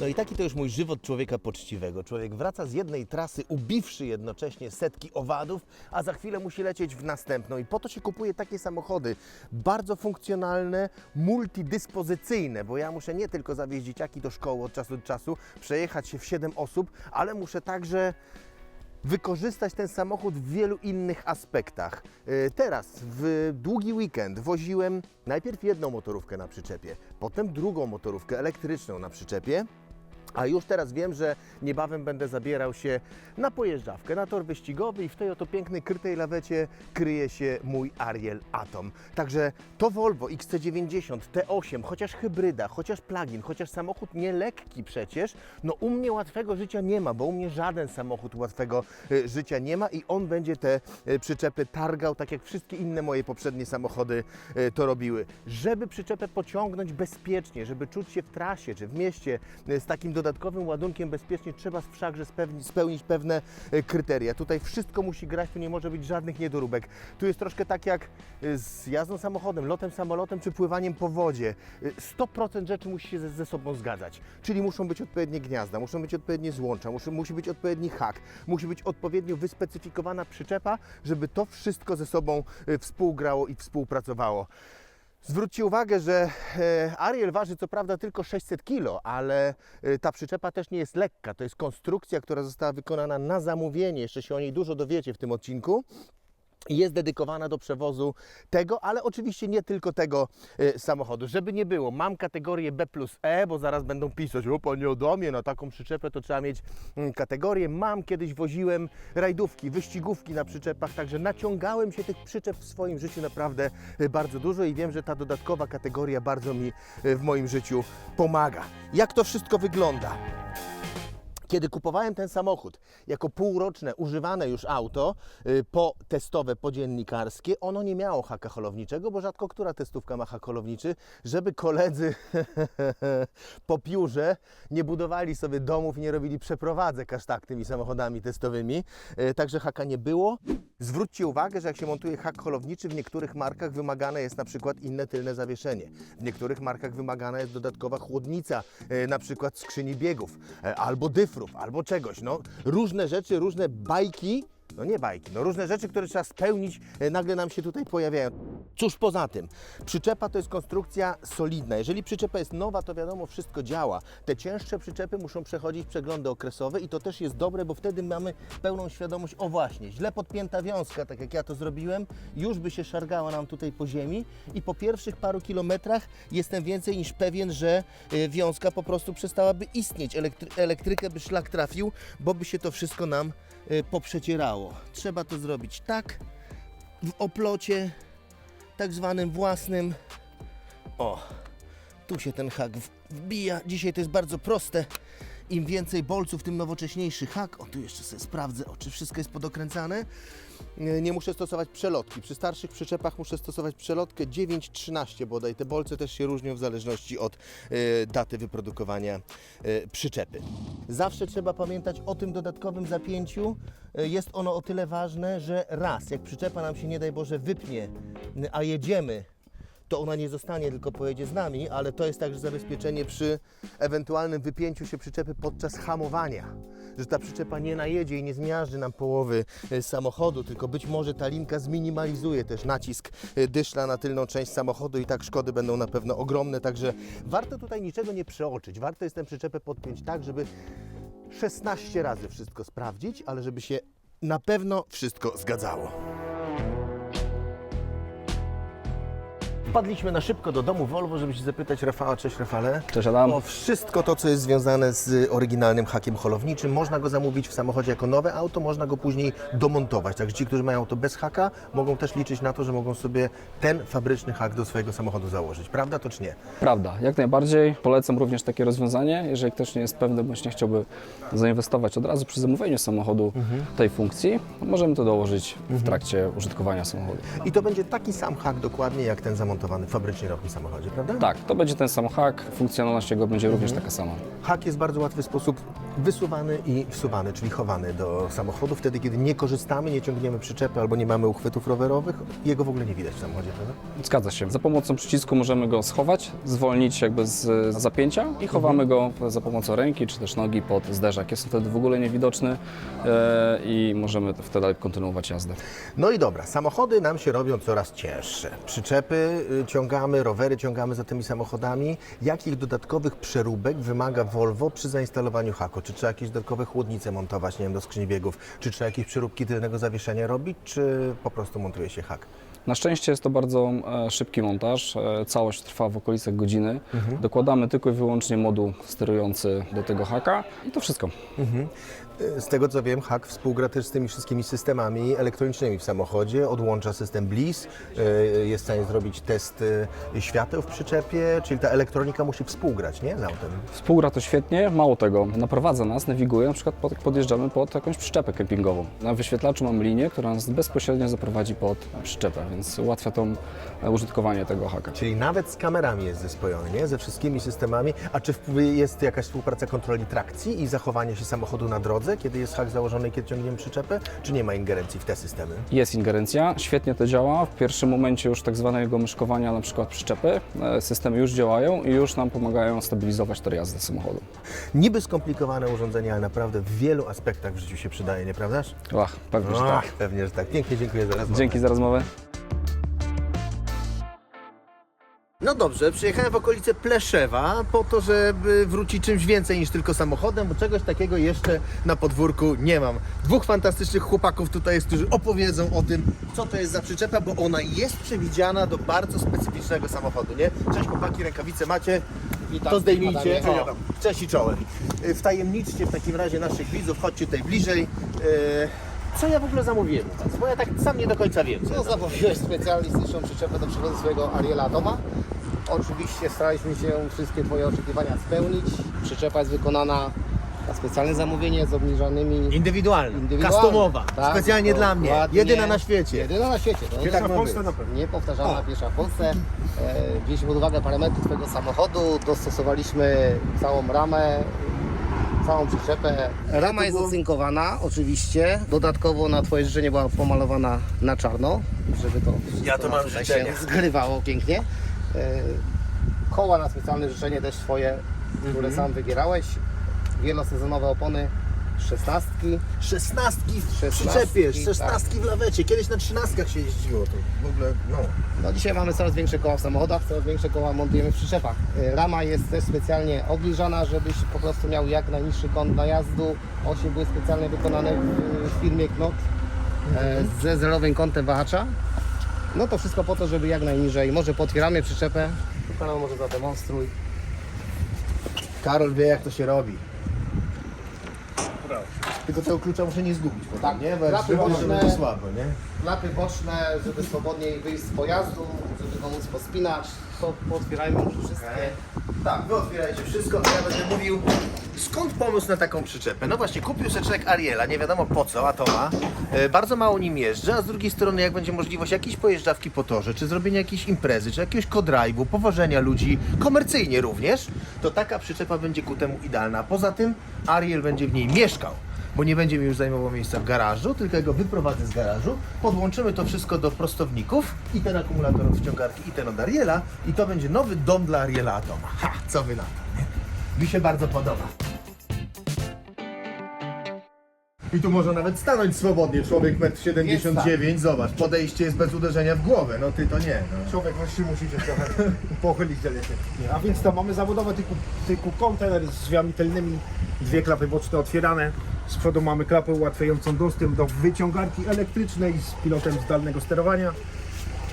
No i taki to już mój żywot człowieka poczciwego. Człowiek wraca z jednej trasy, ubiwszy jednocześnie setki owadów, a za chwilę musi lecieć w następną. I po to się kupuje takie samochody, bardzo funkcjonalne, multidyspozycyjne, bo ja muszę nie tylko zawieźć dzieciaki do szkoły od czasu do czasu, przejechać się w 7 osób, ale muszę także wykorzystać ten samochód w wielu innych aspektach. Yy, Teraz, w długi weekend, woziłem najpierw jedną motorówkę na przyczepie, potem drugą motorówkę elektryczną na przyczepie. A już teraz wiem, że niebawem będę zabierał się na pojeżdżawkę, na tor wyścigowy i w tej oto pięknej, krytej lawecie kryje się mój Ariel Atom. Także to Volvo XC90, T8, chociaż hybryda, chociaż plug-in, chociaż samochód nie lekki przecież, no u mnie łatwego życia nie ma, bo u mnie żaden samochód łatwego y, życia nie ma i on będzie te y, przyczepy targał, tak jak wszystkie inne moje poprzednie samochody y, to robiły. Żeby przyczepę pociągnąć bezpiecznie, żeby czuć się w trasie czy w mieście z takim dodatkowym ładunkiem bezpiecznie, trzeba wszakże spełnić, spełnić pewne y, kryteria. Tutaj wszystko musi grać, tu nie może być żadnych niedoróbek. Tu jest troszkę tak jak y, z jazdą samochodem, lotem samolotem czy pływaniem po wodzie. Y, 100% rzeczy musi się ze, ze sobą zgadzać. Czyli muszą być odpowiednie gniazda, muszą być odpowiednie złącza, musi, musi być odpowiedni hak, musi być odpowiednio wyspecyfikowana przyczepa, żeby to wszystko ze sobą współgrało i współpracowało. Zwróćcie uwagę, że e, Ariel waży co prawda tylko 600 kg, ale e, ta przyczepa też nie jest lekka. To jest konstrukcja, która została wykonana na zamówienie. Jeszcze się o niej dużo dowiecie w tym odcinku. Jest dedykowana do przewozu tego, ale oczywiście nie tylko tego e, samochodu. Żeby nie było, mam kategorię B plus E, bo zaraz będą pisać, o panie Adamie, na taką przyczepę to trzeba mieć mm, kategorię. Mam, kiedyś woziłem rajdówki, wyścigówki na przyczepach, także naciągałem się tych przyczep w swoim życiu naprawdę e, bardzo dużo i wiem, że ta dodatkowa kategoria bardzo mi e, w moim życiu pomaga. Jak to wszystko wygląda? Kiedy kupowałem ten samochód jako półroczne, używane już auto, y, po testowe, podziennikarskie, ono nie miało haka holowniczego, bo rzadko która testówka ma hak holowniczy, żeby koledzy po piórze nie budowali sobie domów i nie robili przeprowadzek aż tak tymi samochodami testowymi. Y, Także haka nie było. Zwróćcie uwagę, że jak się montuje hak holowniczy, w niektórych markach wymagane jest na przykład inne tylne zawieszenie. W niektórych markach wymagana jest dodatkowa chłodnica, e, na przykład skrzyni biegów, albo albo czegoś. No, różne rzeczy, różne bajki, no nie bajki, no różne rzeczy, które trzeba spełnić, e, nagle nam się tutaj pojawiają. Cóż poza tym, przyczepa to jest konstrukcja solidna. Jeżeli przyczepa jest nowa, to wiadomo, wszystko działa. Te cięższe przyczepy muszą przechodzić przeglądy okresowe i to też jest dobre, bo wtedy mamy pełną świadomość, o właśnie, źle podpięta wiązka, tak jak ja to zrobiłem, już by się szargała nam tutaj po ziemi i po pierwszych paru kilometrach jestem więcej niż pewien, że y, wiązka po prostu przestałaby istnieć. Elektry elektrykę by szlak trafił, bo by się to wszystko nam y, Trzeba to zrobić tak, w oplocie tak zwanym własnym. O, tu się ten hak wbija. Dzisiaj to jest bardzo proste. Im więcej bolców, tym nowocześniejszy hak. O, tu jeszcze sobie sprawdzę, o, czy wszystko jest podokręcane. Nie muszę stosować przelotki. Przy starszych przyczepach muszę stosować przelotkę 9-13 bodaj. Te bolce też się różnią w zależności od e, daty wyprodukowania e, przyczepy. Zawsze trzeba pamiętać o tym dodatkowym zapięciu. E, Jest ono o tyle ważne, że raz, jak przyczepa nam się nie daj Boże wypnie, a jedziemy to ona nie zostanie, tylko pojedzie z nami, ale to jest także zabezpieczenie przy ewentualnym wypięciu się przyczepy podczas hamowania. Że ta przyczepa nie najedzie i nie zmiażdży nam połowy e, samochodu, tylko być może ta linka zminimalizuje też nacisk e, dyszla na tylną część samochodu i tak szkody będą na pewno ogromne, także warto tutaj niczego nie przeoczyć. Warto jest tę przyczepę podpiąć tak, żeby 16 razy wszystko sprawdzić, ale żeby się na pewno wszystko zgadzało. Wpadliśmy na szybko do domu Volvo, żeby się zapytać Rafała. Cześć Rafale. Cześć Adam. O wszystko to, co jest związane z oryginalnym hakiem holowniczym. Można go zamówić w samochodzie jako nowe auto, można go później domontować. Także ci, którzy mają auto bez haka, mogą też liczyć na to, że mogą sobie ten fabryczny hak do swojego samochodu założyć. Prawda to czy nie? Prawda, jak najbardziej. Polecam również takie rozwiązanie, jeżeli ktoś nie jest pewny, bądź nie chciałby zainwestować od razu przy zamówieniu samochodu tej funkcji, możemy to dołożyć w trakcie użytkowania samochodu. I to będzie taki sam hak dokładnie jak ten zamontowany fabrycznie rok w samochodzie, prawda? Tak, to będzie ten sam hak, funkcjonalność jego będzie również taka sama. Hak jest w bardzo łatwy sposób wysuwany i wsuwany, czyli chowany do samochodu. Wtedy, kiedy nie korzystamy, nie ciągniemy przyczepy albo nie mamy uchwytów rowerowych, jego w ogóle nie widać w samochodzie, prawda? Zgadza się. Za pomocą przycisku możemy go schować, zwolnić jakby z zapięcia i chowamy go za pomocą ręki czy też nogi pod zderzak. Jest on wtedy w ogóle niewidoczny e, i możemy wtedy kontynuować jazdę. No i dobra, samochody nam się robią coraz cięższe. Przyczepy ciągamy, rowery ciągamy za tymi samochodami. Jakich dodatkowych przeróbek wymaga Volvo przy zainstalowaniu haku? Czy trzeba jakieś dodatkowe chłodnice montować, nie wiem, do skrzyni biegów? Czy trzeba jakieś przeróbki tylnego zawieszenia robić, czy po prostu montuje się hak? Na szczęście jest to bardzo e, szybki montaż. E, całość trwa w okolicach godziny. Dokładamy tylko i wyłącznie moduł sterujący do tego haka i to wszystko. Y, Z tego co wiem, hak współgra też z tymi wszystkimi systemami elektronicznymi w samochodzie. Odłącza system BLIS, y, jest w stanie zrobić test y, świateł w przyczepie, czyli ta elektronika musi współgrać, nie? Z autem. Współgra to świetnie, mało tego, naprowadza nas, nawiguje, na przykład pod, podjeżdżamy pod jakąś przyczepę kempingową. Na wyświetlaczu mamy linię, która nas bezpośrednio zaprowadzi pod przyczepę, więc ułatwia to e, użytkowanie tego haka. Czyli nawet z kamerami jest zespojony, nie? Ze wszystkimi systemami. A czy jest jakaś współpraca kontroli trakcji i zachowania się samochodu na drodze, kiedy jest hak założony kiedy ciągniemy przyczepę? Czy nie ma ingerencji w te systemy? Jest ingerencja, świetnie to działa. W pierwszym momencie już tak zwanego myszkowania na przykład przyczepy, e, systemy już działają i już nam pomagają stabilizować tor jazdy samochodu. Niby skomplikowane urządzenie, ale naprawdę w wielu aspektach w życiu się przydaje, nieprawdaż? Ach, pewnie, że Ach, tak. Pewnie, że tak. Pięknie dziękuję za rozmowę. Dzięki za rozmowę. No dobrze, przyjechałem w okolice Pleszewa po to, żeby wrócić czymś więcej niż tylko samochodem, bo czegoś takiego jeszcze na podwórku nie mam. Dwóch fantastycznych chłopaków tutaj jest, którzy opowiedzą o tym, co to jest za przyczepa, bo ona jest przewidziana do bardzo specyficznego samochodu, nie? Cześć chłopaki, rękawice macie, Witam, to zdejmijcie. Adamie. O, cześć i czołem. Y, Wtajemniczcie w takim razie naszych widzów, chodźcie tutaj bliżej. Y, Co ja w ogóle zamówiłem u was? Bo ja tak sam nie do końca wiem. co ja No, zamówiłeś specjalistyczną przyczepę do przewozu swojego Ariela Atoma. Oczywiście staraliśmy się wszystkie Twoje oczekiwania spełnić. Przyczepa jest wykonana na specjalne zamówienie z obniżonymi Indywidualna, indywidualnie. customowa, Tak, specjalnie dla mnie, dokładnie. jedyna na świecie. Jedyna na świecie. To Pierwsza tak w ma Polsce być. na pewno. Niepowtarzalna pierwsza w Polsce. E, wzięliśmy pod uwagę parametry Twojego samochodu, dostosowaliśmy całą ramę, całą przyczepę. Rama jest ocynkowana oczywiście. Dodatkowo na Twoje życzenie była pomalowana na czarno, żeby to Ja to mam tutaj się zgrywało pięknie. E, Koła na specjalne życzenie też Twoje, które sam wybierałeś. Wielosezonowe opony, szesnastki. Szesnastki w Szesnastki, przyczepie, tak. szesnastki w lawecie. Kiedyś na trzynastkach się jeździło. To w ogóle, no. No dzisiaj mamy coraz większe koła w samochodach, coraz większe koła montujemy w przyczepach. Y, Rama jest też specjalnie obniżana, żebyś po prostu miał jak najniższy kąt najazdu. Osie były specjalnie wykonane w, firmie Knot e, ze zerowym kątem wahacza. No to wszystko po to, żeby jak najniżej. Może potwieramy przyczepę. Tu Karol może zademonstruj. Karol wie jak to się robi. Tylko tego klucza muszę nie zgubić potem, Tak, nie? Bo klapy to boczne. będzie słabo, nie? Klapy boczne, żeby swobodniej wyjść z pojazdu, żeby go móc pospinać. To potwierajmy już wszystkie. Tak, wy otwierajcie wszystko, a ja będę mówił, skąd pomysł na taką przyczepę? No właśnie, kupił człowiek Ariela, nie wiadomo po co, Atoma. E, bardzo mało nim jeżdżę, a z drugiej strony jak będzie możliwość jakiejś pojeżdżawki po torze, czy zrobienia jakiejś imprezy, czy jakiegoś co-drive'u, powożenia ludzi, komercyjnie również, to taka przyczepa będzie ku temu idealna. Poza tym Ariel będzie w niej mieszkał. Bo nie będzie mi już zajmował miejsca w garażu, tylko go wyprowadzę z garażu, podłączymy to wszystko do prostowników i ten akumulator od wciągarki i ten od Ariela i to będzie nowy dom dla Ariela Atoma. Ha, co wy na to, nie? Mi się bardzo podoba. I tu można nawet stanąć swobodnie, człowiek 1,79 m, zobacz, podejście jest bez uderzenia w głowę, no ty to nie. No. Człowiek właśnie musi się trochę pochylić delikatnie. A więc to mamy zabudowe typu, typu kontener z drzwiami tylnymi, dwie klapy boczne otwierane. Z przodu mamy klapę ułatwiającą dostęp do wyciągarki elektrycznej z pilotem zdalnego sterowania.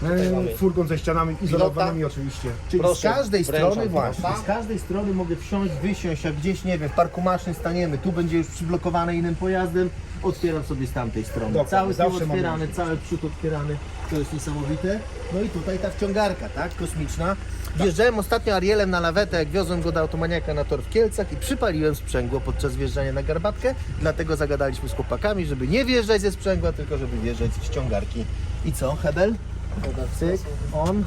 E, mamy Furgon ze ścianami izolowanymi oczywiście. Czyli Proszę, z każdej wręczam strony właśnie, pilota. z każdej strony mogę wsiąść, wysiąść, jak gdzieś, nie wiem, w parku maszyn staniemy, tu będzie już przyblokowane innym pojazdem, otwieram sobie z tamtej strony. Dokładnie, cały tył zawsze mamy otwierany, cały przód otwierany, to jest niesamowite. No i tutaj ta wciągarka, tak, kosmiczna. Wjeżdżałem ostatnio Arielem na lawetę, jak wiozłem go do automaniaka na tor w Kielcach i przypaliłem sprzęgło podczas wjeżdżania na garbatkę, dlatego zagadaliśmy z chłopakami, żeby nie wjeżdżać ze sprzęgła, tylko żeby wjeżdżać z ściągarki. I co, Hebel? Cyk, on,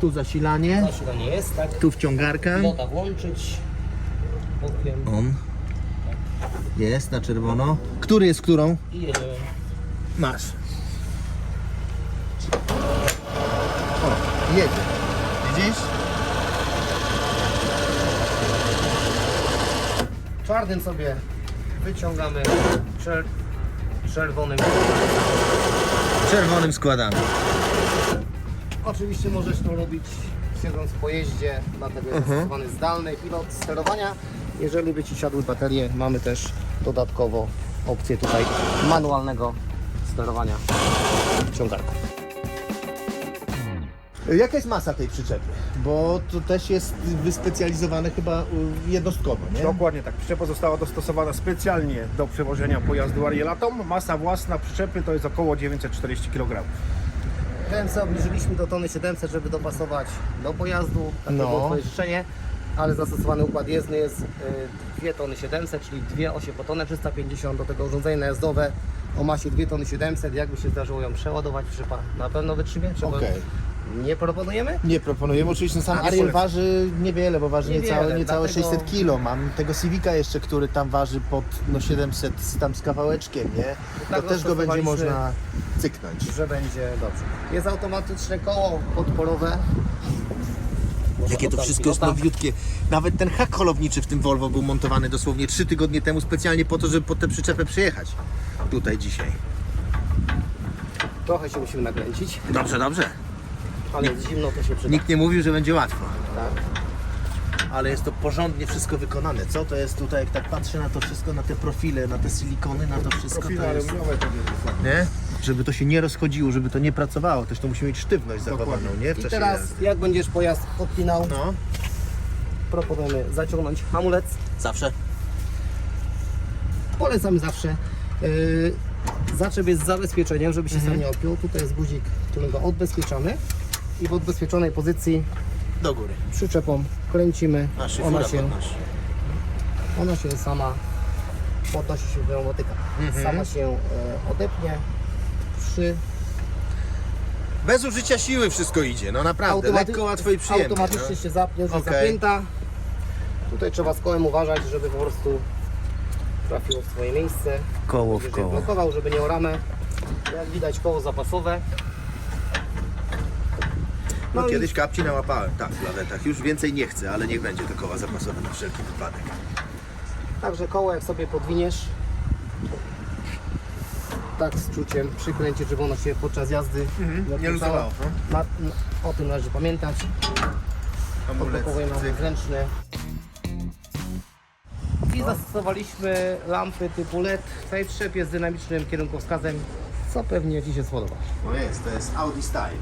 tu zasilanie, Zasilanie jest, tak? tu wciągarka. Lota włączyć. Bokiem. On. Jest na czerwono. Który jest którą? I jedziemy. Masz. O, jedzie. Widzisz? Czarnym sobie wyciągamy czer czerwonym. Czerwonym składamy. Oczywiście możesz to robić siedząc w pojeździe, dlatego jest stosowany zdalny pilot sterowania. Jeżeli by Ci siadły baterie, mamy też dodatkowo opcję tutaj manualnego sterowania ciągarką. Jaka jest masa tej przyczepy? Bo to też jest wyspecjalizowane chyba y, jednostkowo, nie? Dokładnie tak. Przyczepa została dostosowana specjalnie do przewożenia pojazdu Arielatom. Masa własna przyczepy to jest około 940 kg. DMC obniżyliśmy do tony 700, żeby dopasować do pojazdu. Takie No. było twoje życzenie. Ale zastosowany układ jezdny jest y, 2 tony 700, czyli dwie osie po tonę 350 do tego urządzenie najazdowe o masie 2 tony 700. Jakby się zdarzyło ją przeładować, przypa na pewno wytrzymie. Okej. Nie proponujemy. Nie proponujemy, oczywiście sam Ariel polecam. waży niewiele, bo waży Niewiele, niecałe, niecałe dlatego- 600 kg. Mam tego Civica jeszcze, który tam waży pod no 700 z- tam z kawałeczkiem, nie? To tak też go będzie można cyknąć. że będzie dobrze. Jest automatyczne koło podporowe. Jakie to wszystko jest nowiutkie. Nawet ten hak holowniczy w tym Volvo był montowany dosłownie 3 tygodnie temu specjalnie po to, żeby pod tę przyczepę przyjechać. Tutaj dzisiaj. Trochę się musimy nakręcić, Dobrze, dobrze. Ale jest zimno, to się przyda. Nikt nie mówił, że będzie łatwo. Tak. Ale jest to porządnie wszystko wykonane. Co to jest tutaj, jak tak patrzę na to wszystko, na te profile, na te silikony, na to wszystko Profile to jest... aluminiowe to jest Nie? Żeby to się nie rozchodziło, żeby to nie pracowało, też to musi mieć sztywność zachowaną, nie? W I czasie teraz jazdy. jak będziesz pojazd podpinał, No, proponujemy zaciągnąć hamulec. zawsze. Polecamy zawsze. Yy, zaczep jest z zabezpieczeniem, żeby się Mhm. sam nie opiął. Tutaj jest guzik, którym go odbezpieczamy. I w odbezpieczonej pozycji Do góry. przyczepą kręcimy. Szyfura Ona się, podnosi. ona się sama podnosi się w nią dotyka. Mhm. Sama się e, odepnie przy Bez użycia siły wszystko idzie, no naprawdę. Automaty- Lekko, łatwo i przyjemnie. Automatycznie no. się zapnie, jest Okej. zapięta. Tutaj trzeba z kołem uważać, żeby po prostu trafiło w swoje miejsce. Koło w koło. blokował, żeby nie o ramę. Jak widać koło zapasowe. No, No i- kiedyś kapci nałapałem, tak, w lawetach. Już więcej nie chcę, ale niech będzie to koła zapasowe na wszelki wypadek. Także koło jak sobie podwiniesz, tak z czuciem przykręcić, żeby ono się podczas jazdy Mhm, nie luzowało, no. Na, o tym należy pamiętać. Odblokowujemy cyk. wewnętrzny. I zastosowaliśmy lampy typu LED. Tutaj trzep jest dynamicznym kierunkowskazem, co pewnie Ci się spodoba. No jest, to jest Audi Style.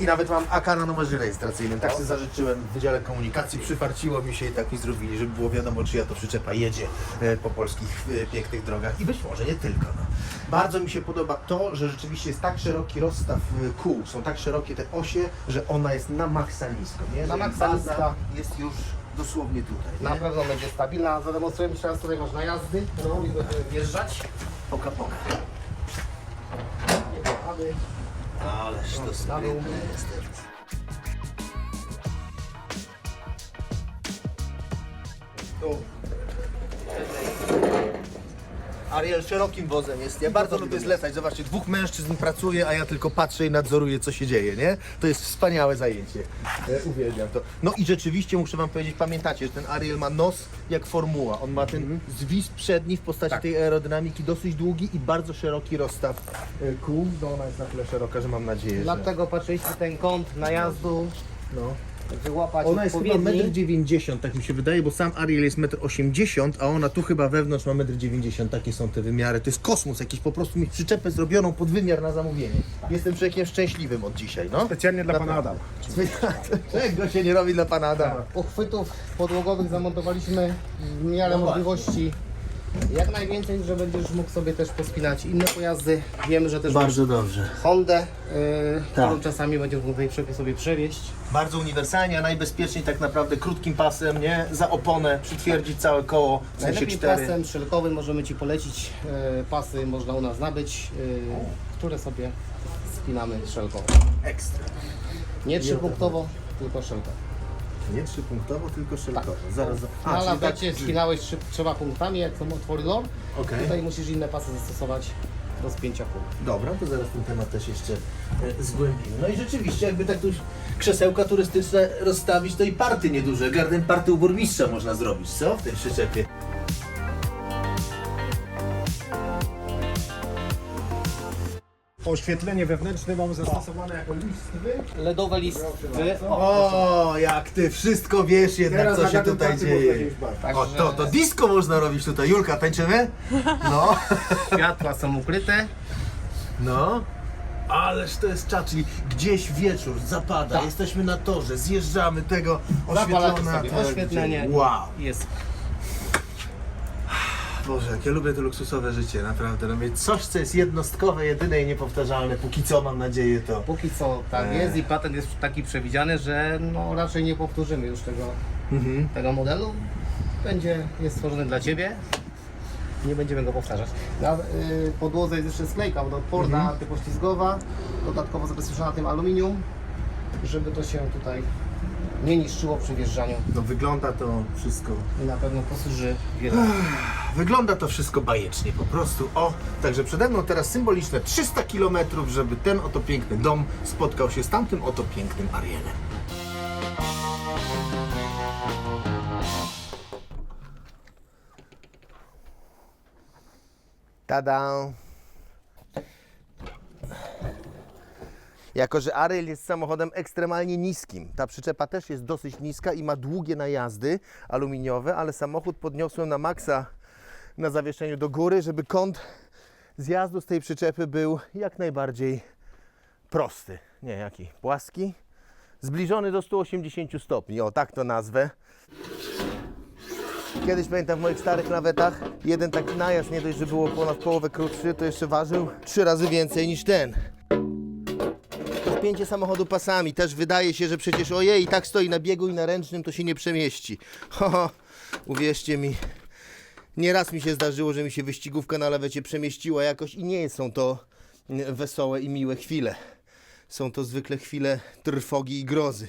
I nawet mam AK na numerze rejestracyjnym. Tak sobie zażyczyłem w Wydziale Komunikacji, przyfarciło mi się i tak mi zrobili, żeby było wiadomo, czyja to przyczepa jedzie e, po polskich e, pięknych drogach i być może nie tylko. No. Bardzo mi się podoba to, że rzeczywiście jest tak szeroki rozstaw e, kół, są tak szerokie te osie, że ona jest na maksa nisko. Nie? Na Że maksa baza niska. jest już dosłownie tutaj. Nie? Na pewno będzie stabilna. Zademonstrujemy jeszcze raz tutaj można jazdy. No i będziemy wjeżdżać. Poka, poka. Aby Ależ to sprytne jest. Tu. Ariel szerokim wozem jest. Ja bardzo lubię zlecać. Zobaczcie, dwóch mężczyzn pracuje, a ja tylko patrzę i nadzoruję, co się dzieje, nie? To jest wspaniałe zajęcie. E, uwielbiam to. No i rzeczywiście muszę Wam powiedzieć, pamiętacie, że ten Ariel ma nos jak formuła. On ma ten zwis przedni w postaci tej aerodynamiki dosyć długi i bardzo szeroki rozstaw e, kół. No ona jest na tyle szeroka, że mam nadzieję, że... Dlatego patrzyliśmy ten kąt najazdu, No. Wyłapać Ona jest chyba odpowiedni. 1,90 m, tak mi się wydaje, bo sam Ariel jest 1,80 m, a ona tu chyba wewnątrz ma 1,90 m, takie są te wymiary. To jest kosmos, jakiś po prostu mieć przyczepę zrobioną pod wymiar na zamówienie. Jestem człowiekiem szczęśliwym od dzisiaj, no. Specjalnie dla pana. Adama. Czego się nie robi dla pana Adama? Uchwytów podłogowych zamontowaliśmy w miarę No właśnie. możliwości jak najwięcej, że będziesz mógł sobie też pospinać inne pojazdy. Wiemy, że też Bardzo dobrze. Hondę, yy, Tak. którą czasami będziesz mógł tej przepie sobie przewieźć. Bardzo uniwersalnie, a najbezpieczniej tak naprawdę krótkim pasem, nie? Za oponę, przytwierdzić całe koło, w sensie Najlepiej 4. pasem szelkowym możemy Ci polecić. Yy, pasy można u nas nabyć, yy, które sobie spinamy szelkowo. Ekstra. Nie trzypunktowo, tylko szelkowo. Nie trzypunktowo, tylko szelkowo. Zaraz. za- Na czyli lawecie tak- spinałeś trzy, trzema punktami, jak są otwory lor. Okej. Tutaj musisz inne pasy zastosować do spięcia. Dobra, to zaraz ten temat też jeszcze e, zgłębimy. No i rzeczywiście, jakby tak tu krzesełka turystyczne rozstawić, to i party nieduże, garden party u burmistrza można zrobić, co? W tej przyczepie. Oświetlenie wewnętrzne mamy zastosowane jako listwy. LEDowe listwy. O, jak ty wszystko wiesz jednak, co się tutaj dzieje. O, to, to disco można robić tutaj. Julka, tańczymy? No, Światła są ukryte. no. Ależ to jest czas, czyli gdzieś wieczór zapada, Tak. jesteśmy na torze, zjeżdżamy tego Zapalacie sobie tak, oświetlenie. Wow. Jest Boże, jak ja lubię to luksusowe życie, naprawdę. No mieć coś, co jest jednostkowe, jedyne i niepowtarzalne. Póki co, mam nadzieję, to... Póki co tak Eee. jest i patent jest taki przewidziany, że no raczej nie powtórzymy już tego, Mhm. tego modelu. Będzie, jest stworzony dla Ciebie. Nie będziemy go powtarzać. Na y, podłodze jest jeszcze sklejka wodoodporna, Mhm. antypoślizgowa, dodatkowo zabezpieczona tym aluminium, żeby to się tutaj nie niszczyło przy wjeżdżaniu No wygląda to wszystko... i na pewno posłuży wiele. Wygląda to wszystko bajecznie, po prostu. O, także przede mną teraz symboliczne 300 km, żeby ten oto piękny dom spotkał się z tamtym oto pięknym Arielem. Tada! Jako, że Ariel jest samochodem ekstremalnie niskim, ta przyczepa też jest dosyć niska i ma długie najazdy aluminiowe, ale samochód podniosłem na maksa na zawieszeniu do góry, żeby kąt zjazdu z tej przyczepy był jak najbardziej prosty. Nie, jaki? Płaski? Zbliżony do 180 stopni, o tak to nazwę. Kiedyś pamiętam w moich starych nawetach, jeden taki najazd, nie dość, że było ponad połowę krótszy, to jeszcze ważył trzy razy więcej niż ten. Spięcie samochodu pasami też wydaje się, że przecież ojej, i tak stoi na biegu i na ręcznym, to się nie przemieści. Ho, ho, uwierzcie mi, nieraz mi się zdarzyło, że mi się wyścigówka na lawecie przemieściła jakoś i nie są to mm, wesołe i miłe chwile. Są to zwykle chwile trwogi i grozy.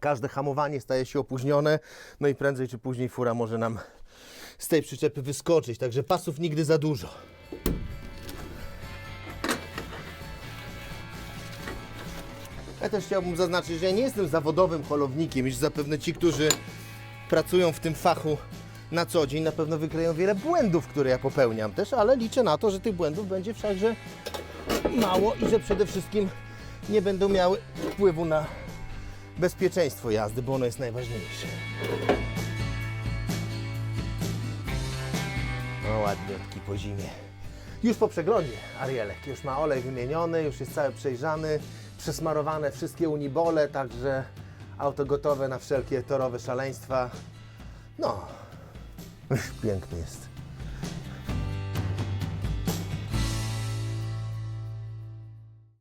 Każde hamowanie staje się opóźnione, no i prędzej czy później fura może nam z tej przyczepy wyskoczyć, także pasów nigdy za dużo. Ja też chciałbym zaznaczyć, że ja nie jestem zawodowym holownikiem, iż zapewne ci, którzy pracują w tym fachu na co dzień, na pewno wykryją wiele błędów, które ja popełniam też, ale liczę na to, że tych błędów będzie wszakże mało i że przede wszystkim nie będą miały wpływu na bezpieczeństwo jazdy, bo ono jest najważniejsze. No ładniutki po zimie. Już po przeglądzie Arielek, już ma olej wymieniony, już jest cały przejrzany, przesmarowane wszystkie unibole, także auto gotowe na wszelkie torowe szaleństwa. No, piękny jest.